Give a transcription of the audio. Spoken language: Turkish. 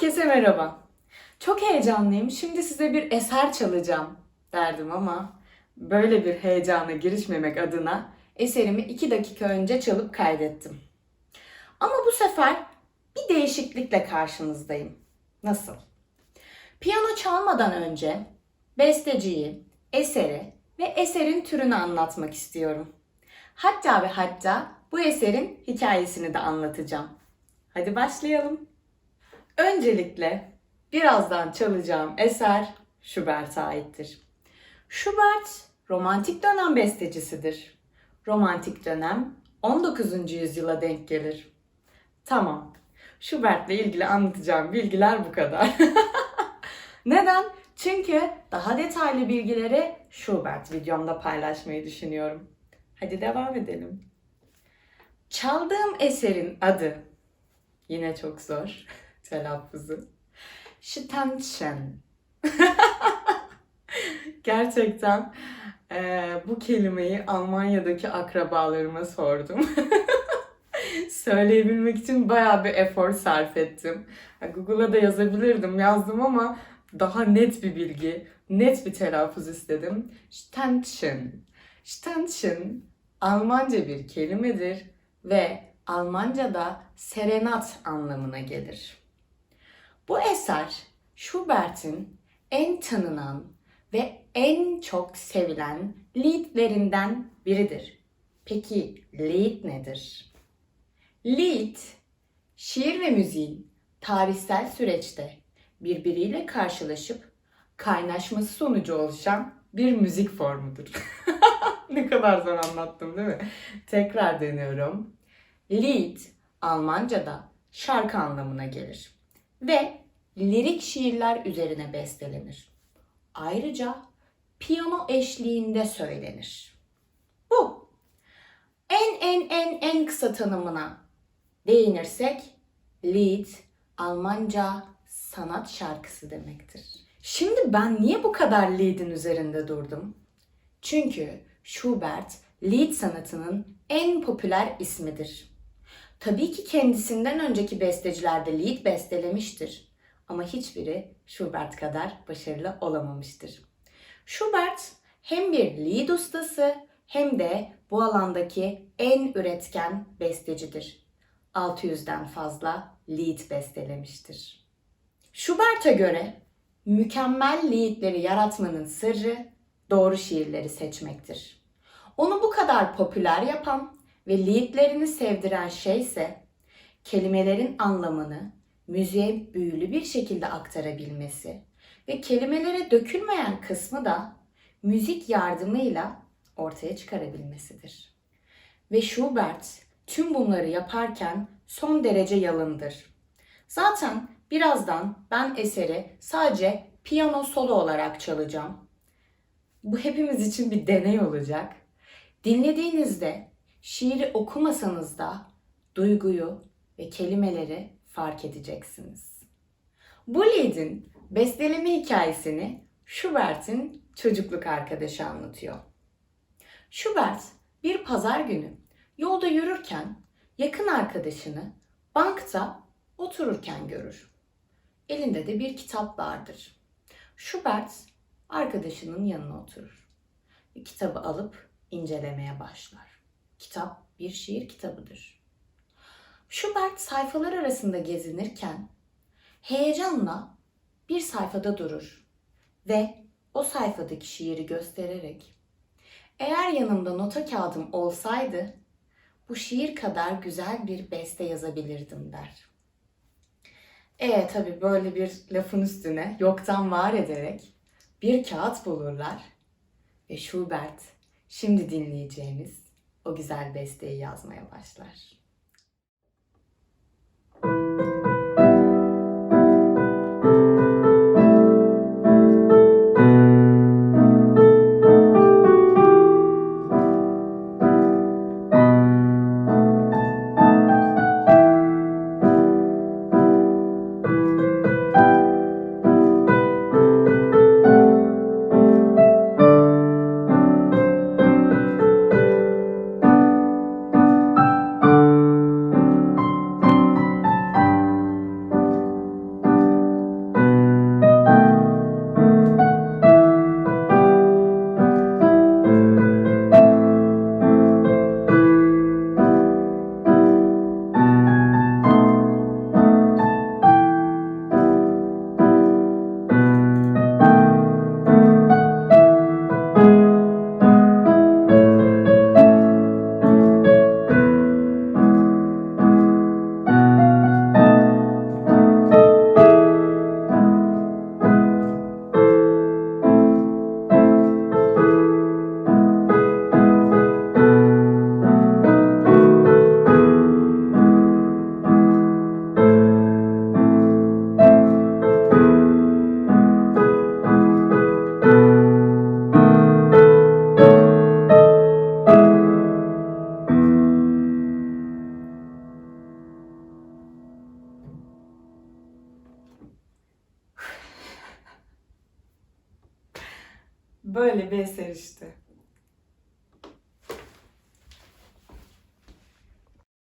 Herkese merhaba. Çok heyecanlıyım. Şimdi size bir eser çalacağım derdim ama böyle bir heyecana girişmemek adına eserimi 2 dakika önce çalıp kaydettim. Ama bu sefer bir değişiklikle karşınızdayım. Nasıl? Piyano çalmadan önce besteciyi, eseri ve eserin türünü anlatmak istiyorum. Hatta ve hatta bu eserin hikayesini de anlatacağım. Hadi başlayalım. Öncelikle birazdan çalacağım eser Schubert'e aittir. Schubert romantik dönem bestecisidir. Romantik dönem 19. yüzyıla denk gelir. Tamam. Schubert'le ilgili anlatacağım bilgiler bu kadar. Neden? Çünkü daha detaylı bilgileri Schubert videomda paylaşmayı düşünüyorum. Hadi devam edelim. Çaldığım eserin adı yine çok zor telaffuzu. Sternchen. Gerçekten eee, bu kelimeyi Almanya'daki akrabalarıma sordum. Söyleyebilmek için bayağı bir efor sarf ettim. Google'a da yazabilirdim, yazdım ama daha net bir bilgi, net bir telaffuz istedim. Sternchen. Sternchen Almanca bir kelimedir ve Almanca'da serenat anlamına gelir. Bu eser Schubert'in en tanınan ve en çok sevilen liedlerinden biridir. Peki lied nedir? Lied, şiir ve müziğin tarihsel süreçte birbiriyle karşılaşıp kaynaşması sonucu oluşan bir müzik formudur. ne kadar zor anlattım değil mi? Tekrar deniyorum. Lied Almanca'da şarkı anlamına gelir ve lirik şiirler üzerine bestelenir. Ayrıca piyano eşliğinde söylenir. Bu. En en en en kısa tanımına değinirsek Lied Almanca sanat şarkısı demektir. Şimdi ben niye bu kadar Lied'in üzerinde durdum? Çünkü Schubert Lied sanatının en popüler ismidir. Tabii ki kendisinden önceki besteciler de Lied bestelemiştir. Ama hiçbiri Schubert kadar başarılı olamamıştır. Schubert hem bir Lied ustası hem de bu alandaki en üretken bestecidir. 600'den fazla Lied bestelemiştir. Schubert'e göre mükemmel Liedleri yaratmanın sırrı doğru şiirleri seçmektir. Onu bu kadar popüler yapan ve liedlerini sevdiren şey ise kelimelerin anlamını müziğe büyülü bir şekilde aktarabilmesi ve kelimelere dökülmeyen kısmı da müzik yardımıyla ortaya çıkarabilmesidir. Ve Schubert tüm bunları yaparken son derece yalındır. Zaten birazdan ben eseri sadece piyano solo olarak çalacağım. Bu hepimiz için bir deney olacak. Dinlediğinizde şiiri okumasanız da duyguyu ve kelimeleri fark edeceksiniz. Bu liedin besteleme hikayesini Schubert'in çocukluk arkadaşı anlatıyor. Schubert bir pazar günü yolda yürürken yakın arkadaşını bankta otururken görür. Elinde de bir kitap vardır. Schubert arkadaşının yanına oturur. Ve kitabı alıp incelemeye başlar. Kitap bir şiir kitabıdır. Schubert sayfalar arasında gezinirken heyecanla bir sayfada durur ve o sayfadaki şiiri göstererek eğer yanımda nota kağıdım olsaydı bu şiir kadar güzel bir beste yazabilirdim der. E tabi böyle bir lafın üstüne yoktan var ederek bir kağıt bulurlar ve Schubert şimdi dinleyeceğimiz o güzel besteyi yazmaya başlar. Böyle bir eser işte.